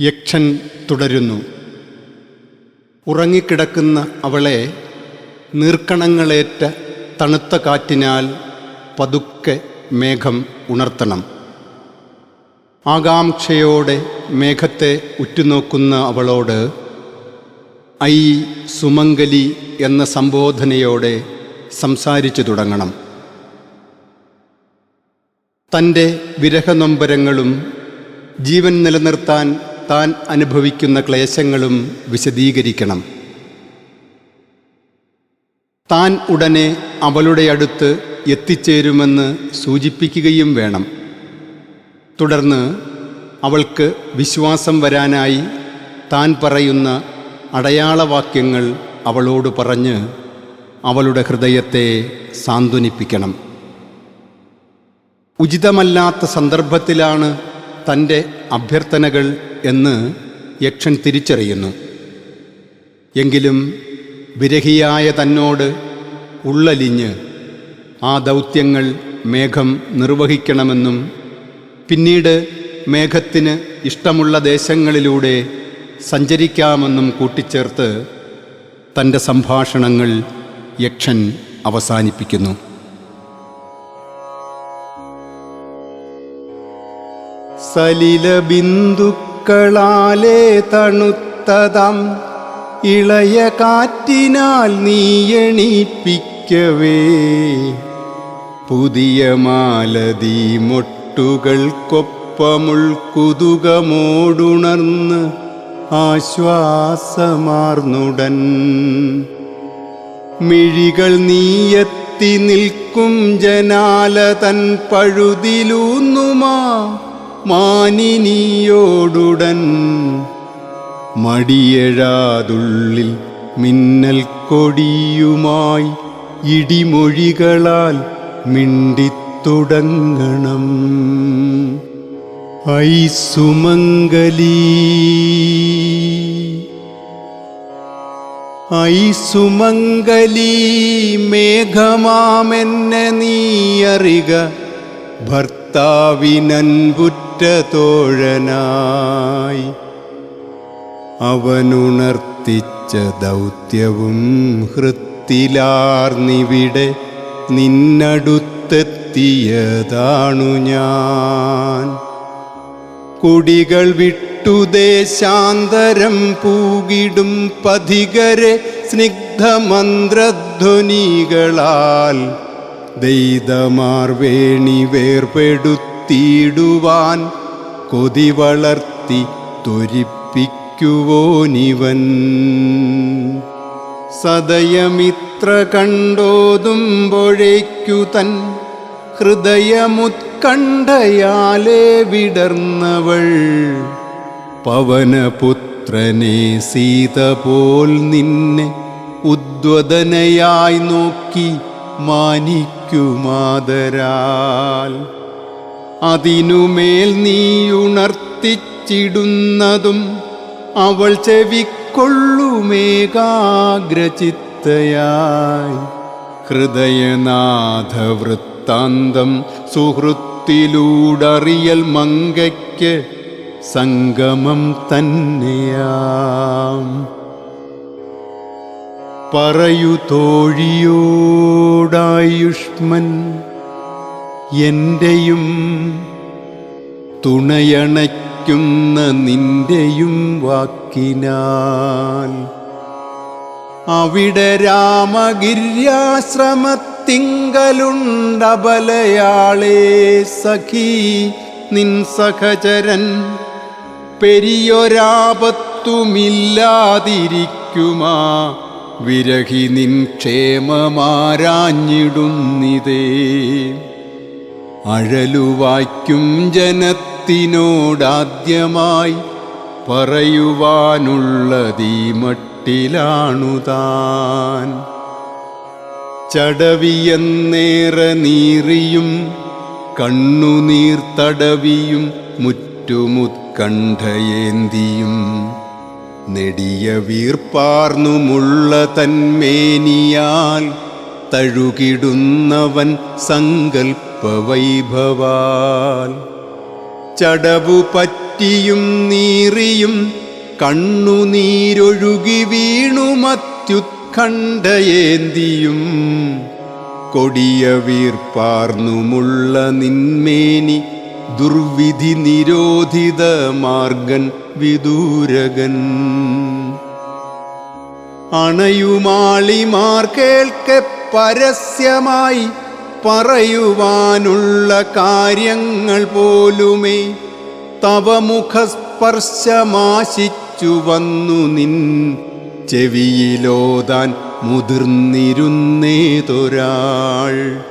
യക്ഷൻ തുടരുന്നു. ഉറങ്ങിക്കിടക്കുന്ന അവളെ നീർക്കണങ്ങളേറ്റ തണുത്ത കാറ്റിനാൽ പതുക്കെ മേഘം ഉണർത്തണം. ആകാംക്ഷയോടെ മേഘത്തെ ഉറ്റുനോക്കുന്ന അവളോട് ഐ സുമംഗലി എന്ന സംബോധനയോടെ സംസാരിച്ചു തുടങ്ങണം. തന്റെ വിരഹനൊമ്പരങ്ങളും ജീവൻ നിലനിർത്താൻ താൻ അനുഭവിക്കുന്ന ക്ലേശങ്ങളും വിശദീകരിക്കണം. താൻ ഉടനെ അവളുടെ അടുത്ത് എത്തിച്ചേരുമെന്ന് സൂചിപ്പിക്കുകയും വേണം. തുടർന്ന് അവൾക്ക് വിശ്വാസം വരാനായി താൻ പറയുന്ന അടയാളവാക്യങ്ങൾ അവളോട് പറഞ്ഞ് അവളുടെ ഹൃദയത്തെ സാന്ത്വനിപ്പിക്കണം. ഉചിതമല്ലാത്ത സന്ദർഭത്തിലാണ് തന്റെ അഭ്യർത്ഥനകൾ എന്ന് യക്ഷൻ തിരിച്ചറിയുന്നു. എങ്കിലും വിരഹിയായ തന്നോട് ഉള്ളലിഞ്ഞ് ആ ദൗത്യങ്ങൾ മേഘം നിർവഹിക്കണമെന്നും പിന്നീട് മേഘത്തിന് ഇഷ്ടമുള്ള ദേശങ്ങളിലൂടെ സഞ്ചരിക്കാമെന്നും കൂട്ടിച്ചേർത്ത് തന്റെ സംഭാഷണങ്ങൾ യക്ഷൻ അവസാനിപ്പിക്കുന്നു. സലില ബിന്ദുക്കളാലേ തണുത്തതാം. ഇളയ കാറ്റിനാൽ നീയണീപ്പിക്കവേ പുതിയ മാലതി മൊട്ടുകൾക്കൊപ്പമുൾക്കുതുകമോടുണർന്ന് ആശ്വാസമാർന്നുടൻ. മിഴികൾ നീയെത്തി നിൽക്കും ജനാല തൻ പഴുതിലൂന്നുമാ. മാനിനിയോടുടൻ മടിയഴാതുള്ളിൽ മിന്നൽ കൊടിയുമായി ഇടിമൊഴികളാൽ മിണ്ടിത്തുടങ്ങണം. ഐ സുമംഗലീ ഐ സുമംഗലീ മേഘമാമെന്നെ നീയറിക ഭർത്താവിനൻപുറ്റ തോഴനായി അവനുണർത്തിച്ച ദൗത്യവും ഹൃത്തിലാർന്നിവിടെ നിന്നടുത്തെത്തിയതാണു ഞാൻ. കുടികൾ വിട്ടുദേശാന്തരം പൂകിടും പഥികരെ സ്നിഗ്ധമന്ത്രധ്വനികളാൽ ദൈതമാർ വേണി വേർപെടുത്തിയിടുവാൻ കൊതി വളർത്തി തൊരിപ്പിക്കുവോനിവൻ. സദയമിത്ര കണ്ടോതുമ്പോഴേക്കു തൻ ഹൃദയമുത്കണ്ഠയാലേ വിടർന്നവൾ. പവനപുത്രനെ സീത പോൽ നിന്നെ ഉദ്വദനയായി നോക്കി മാനിക്കുമാതരാൽ. അതിനുമേൽ നീയുണർത്തിച്ചിടുന്നതും അവൾ ചെവിക്കൊള്ളുമേകാഗ്രചിത്തയായി. ഹൃദയനാഥവൃത്താന്തം സുഹൃത്തിലൂടറിയൽ മങ്കയ്ക്ക് സംഗമം തന്നെയാം. പറയു തോഴിയോടായുഷ്മൻ എന്റെയും തുണയണയ്ക്കുന്ന നിന്റെയും വാക്കിനാൽ അവിടെ രാമഗിര്യാശ്രമത്തിങ്കലുണ്ടബലയാളേ സഖി നിൻ സഹചരൻ പെരിയൊരാപത്തുമില്ലാതിരിക്കുമാ വിരഹി നിൻ ക്ഷേമമാരാഞ്ഞിടുന്നിതേ. അഴലുവായ്ക്കും ജനത്തിനോടാദ്യമായി പറയുവാനുള്ളതീ മട്ടിലാണുതാൻ ചടവിയെന്നേറെ നീറിയും കണ്ണുനീർ തടവിയും മുറ്റുമുത്കണ്ഠയേന്തിയും നെടിയ വീർപ്പാർന്നുമുള്ള തന്മേനിയാൽ തഴുകിടുന്നവൻ സങ്കൽപ്പവൈഭവാൽ ചടവു പറ്റിയും നീറിയും കണ്ണുനീരൊഴുകി വീണുമത്യുത്കണ്ഠയേന്തിയും കൊടിയ വീർപ്പാർന്നുമുള്ള നിന്മേനി ദുർവിധി നിരോധിത മാർഗൻ വിദൂരകൻ. അണയുമാളിമാർ കേൾക്കെ പരസ്യമായി പറയുവാനുള്ള കാര്യങ്ങൾ പോലുമേ. തവമുഖസ്പർശമാശിച്ചു വന്നു നിൻ ചെവിയിലോതാൻ മുതിർന്നിരുന്നേതൊരാൾ.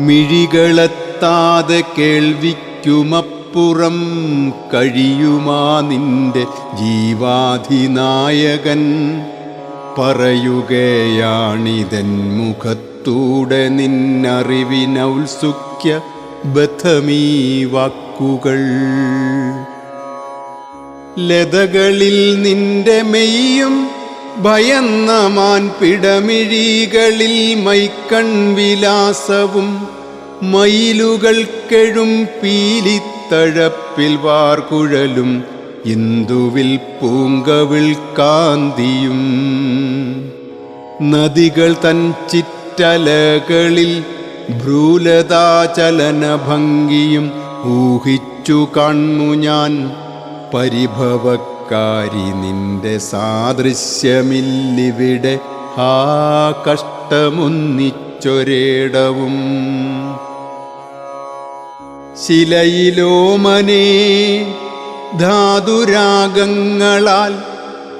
മിഴികളെത്താതെ കേൾവിക്കുമപ്പുറം കഴിയുമാ നിന്റെ ജീവാധിനായകൻ. പറയുകയാണിതൻ മുഖത്തൂടെ നിന്നറിവിനൗത്സുക്യ ബഥമീ വാക്കുകൾ. ലതകളിൽ നിന്റെ മെയ്യും ഭയന്ന മാൻപിടമിഴികളിൽ മൈക്കൺ വിലാസവും മയിലുകൾക്കെഴും പീലിത്തഴപ്പിൽ വാർകുഴലും ഇന്ദുവിൽ പൂങ്കവിൾ കാന്തിയും. നദികൾ തൻ ചിറ്റലകളിൽ ഭ്രൂലതാചലനഭംഗിയും ഊഹിച്ചു കണ്ണു ഞാൻ. പരിഭവക്കാരി നിന്റെ സാദൃശ്യമില്ലിവിടെ. ആ കഷ്ടമൊന്നിച്ചൊരേടവും. ശിലയിലോമനേ ധാതുരാഗങ്ങളാൽ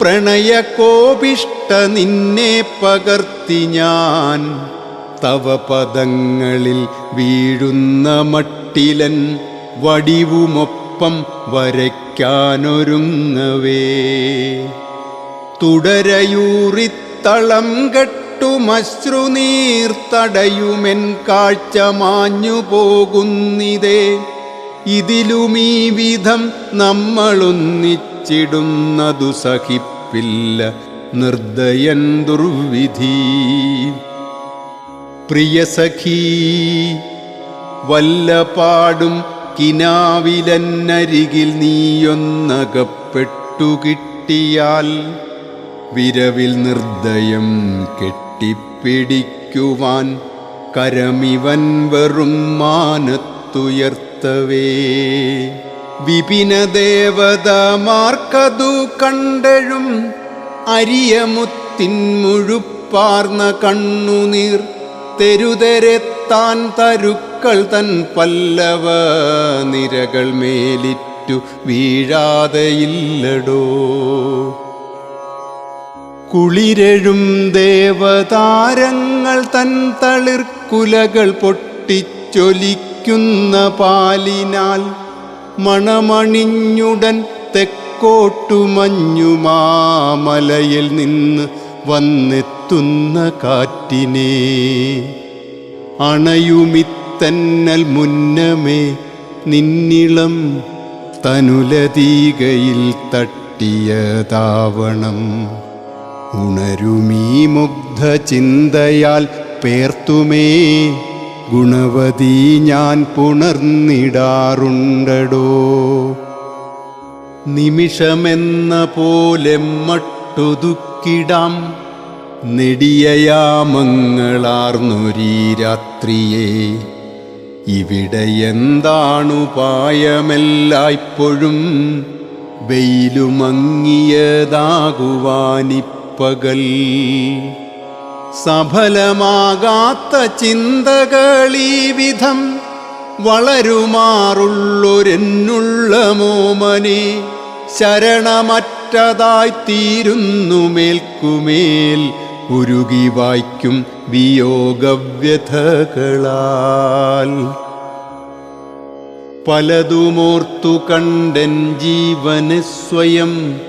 പ്രണയകോപിഷ്ട നിന്നെ പകർത്തി ഞാൻ. തവ പദങ്ങളിൽ വീഴുന്ന മട്ടിലൻ വടിവുമൊപ്പം വരയ്ക്കാനൊരുങ്ങവേ. തുടരയൂറിത്തളം കെട്ടുമശ്രുനീർത്തടയുമെൻ കാഴ്ച മാഞ്ഞു പോകുന്നിതേ. ഇതിലുമീ വിധം നമ്മളൊന്നിച്ചിടുന്നതു സഹിപ്പില്ല. നിർദ്ദയൻ ദുർവിധി പ്രിയ പ്രിയസഖീ വല്ലപാടും കിനാവിലന്നരികിൽ നീയൊന്നകപ്പെട്ടു കിട്ടിയാൽ വിരവിൽ നിർദ്ദയം കെട്ടിപ്പിടിക്കുവാൻ കരമിവൻ വെറും മാനത്തുയർത്തവേ. വിപിനദേവതമാർക്കതു കണ്ടഴും അരിയമുത്തിൻ മുഴുപ്പാർന്ന കണ്ണുനീർ തെരുതെരെത്താൻ തരുക്കൾ തൻ പല്ലവ നിരകൾ മേലിറ്റു വീഴാതെയില്ലടോ കുളിരഴും ദേവതാരങ്ങൾ തൻ തളിർക്കുലകൾ പൊട്ടിച്ചൊലിക്കുന്ന പാലിനാൽ മണമണിഞ്ഞുടൻ തെക്കോട്ടു മഞ്ഞുമാമലയിൽ നിന്ന് വന്നെത്തുന്ന കാറ്റിനെ. അണയുമിത്തന്നൽ മുന്നമേ നിന്നിളം തനുലതീകയിൽ തട്ടിയതാവണം ഉണരുമീ മുഗ്ധ ചിന്തയാൽ പേർത്തുമേ. ഗുണവതി ഞാൻ പുണർന്നിടാറുണ്ടടോ. നിമിഷമെന്ന പോലെ മട്ടുതുക്കിടാം. നെടിയയാമങ്ങളാർന്നൊരീ രാത്രിയെ. ഇവിടെ എന്താണു പായമെല്ലായ്പ്പോഴും. വെയിലുമങ്ങിയതാകുവാനിപ്പകൽ. സഫലമാകാത്ത ചിന്തകളീ വിധം വളരുമാറുള്ളൊരെന്നുള്ള മോമനെ. ശരണമറ്റതായി തീരുന്നു മേൽക്കുമേൽ. ഉരുകി വായിക്കും വിയോഗവ്യഥകളാൽ. പലതുമോർത്തു കണ്ടൻ ജീവന് സ്വയം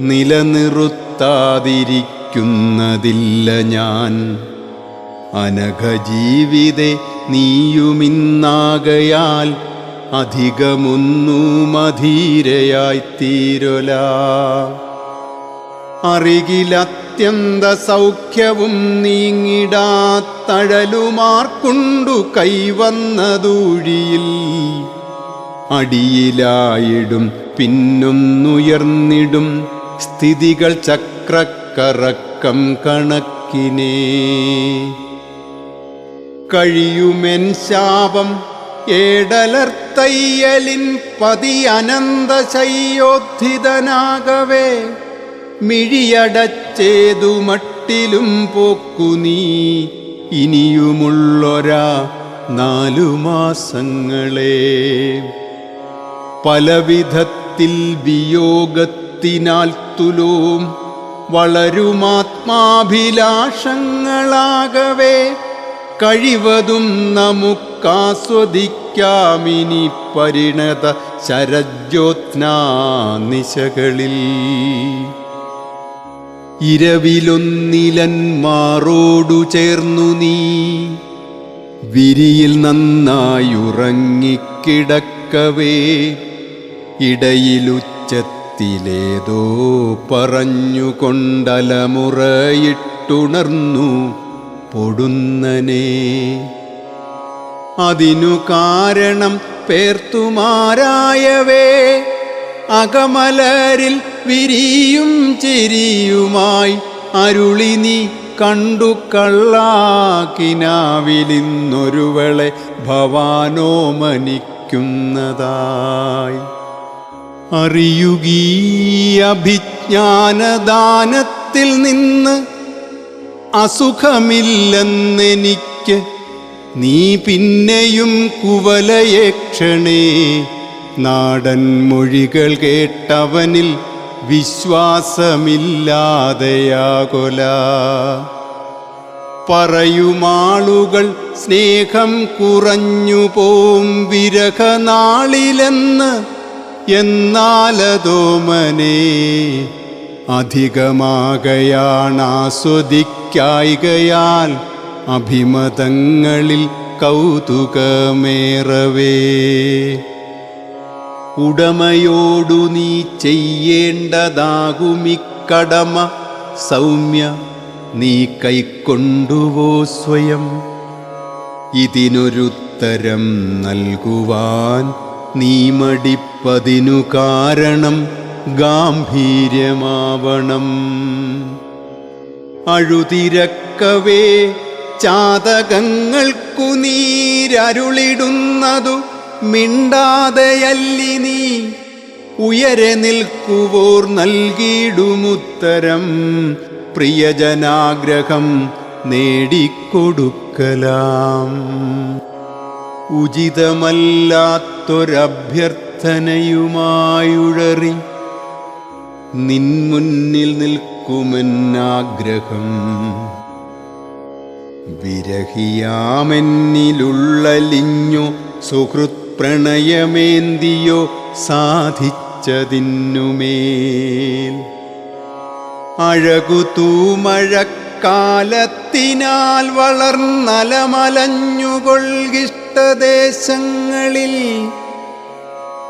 നിലനിറുത്താതിരിക്കുന്നതില്ല ഞാൻ. അനഘജീവിതെ നീയുമിന്നാകയാൽ അധികമൊന്നും അധീരയായി തീരൊല അറികിലത്യന്ത സൗഖ്യവും നീങ്ങിടാത്തഴലുമാർക്കുണ്ടു കൈവന്നതൂഴിയിൽ. അടിയിലായിടും പിന്നൊന്നുയർന്നിടും സ്ഥിതികൾ ചക്രക്കറക്കം കണക്കിനേ. കഴിയുമെൻ ശാപം ഏടലർത്തയ്യലിൻ പതി അനന്തശയ്യോദ്ധിതനാകവേ മിഴിയടച്ചേതു മട്ടിലും പോക്കു നീ. ഇനിയുമുള്ളൊരാ നാലു മാസങ്ങളെ. പലവിധത്തിൽ വിയോഗത്തിനാൽ തുലോം വളരുമാത്മാഭിലാഷങ്ങളാകവേ. കഴിവതും നമുക്കാസ്വദിക്കാമിനി പരിണത ശരജ്യോത്നാ നിശകളിൽ. ഇരവിലൊന്നിലന്മാറോടു ചേർന്നു നീ. വിരിയിൽ നന്നായുറങ്ങിക്കിടക്കവേ. ഇടയിലുച്ചത്തിലേതോ പറഞ്ഞുകൊണ്ടലമുറയിട്ടുണർന്നു പൊടുന്നനെ. അതിനു കാരണം പേർത്തുമാരായവേ. അകമലരിൽ വിരിയും ചിരിയുമായി അരുളി നീ കണ്ടു കള്ളാക്കിനാവിലിന്നൊരുവളെ ഭവാനോ മനിക്കുന്നതായി. അറിയുകീ അഭിജ്ഞാനദാനത്തിൽ നിന്ന് അസുഖമില്ലെന്നെനിക്ക് നീ പിന്നെയും കുവലയേക്ഷണേ നാടൻ മൊഴികൾ കേട്ടവനിൽ വിശ്വാസമില്ലാതെയാകൊല. പറയുമാളുകൾ സ്നേഹം കുറഞ്ഞു പോം വിരഹനാളിലെന്ന് എന്നാലതോമനെ. അധികമാകയാണാസ്വദിക്കായികയാൽ അഭിമതങ്ങളിൽ കൗതുകമേറവേ. ഉടമയോടു നീ ചെയ്യേണ്ടതാകുമിക്കടമ സൗമ്യ നീ കൈക്കൊണ്ടുവോ സ്വയം. ഇതിനൊരുത്തരം നൽകുവാൻ നീ മടിപ്പതിനു കാരണം ഗാംഭീര്യമാവണം. അഴുതിരക്കവേ ചാതകങ്ങൾക്കു നീരരുളിടുന്നതു മിണ്ടാതെയല്ലി നീ. ഉയരെ നിൽക്കുവോർ നൽകിയിടുമുത്തരം പ്രിയജനാഗ്രഹം നേടിക്കൊടുക്കലാം. ഉചിതമല്ലാത്തൊരഭ്യർത്ഥനയുമായുഴറി നിൻമുന്നിൽ നിൽക്കുമെന്നാഗ്രഹം വിരഹിയാമെന്നിലുള്ളലിഞ്ഞു സുഹൃത് പ്രണയമേന്തിയോ സാധിച്ചതിന്നുമേൽ. അഴകുതൂമഴക്കാലത്തിനാൽ വളർന്നലമലഞ്ഞുകൊള്ളിഷ്ടദേശങ്ങളിൽ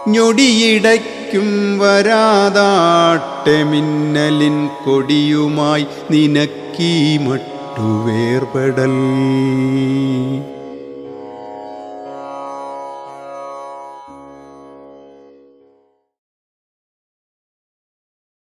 ഞൊടിയിടയ്ക്കും വരാതാട്ടെ മിന്നലിൻ കൊടിയുമായി നിനക്കീ മട്ടുവേർപെടൽ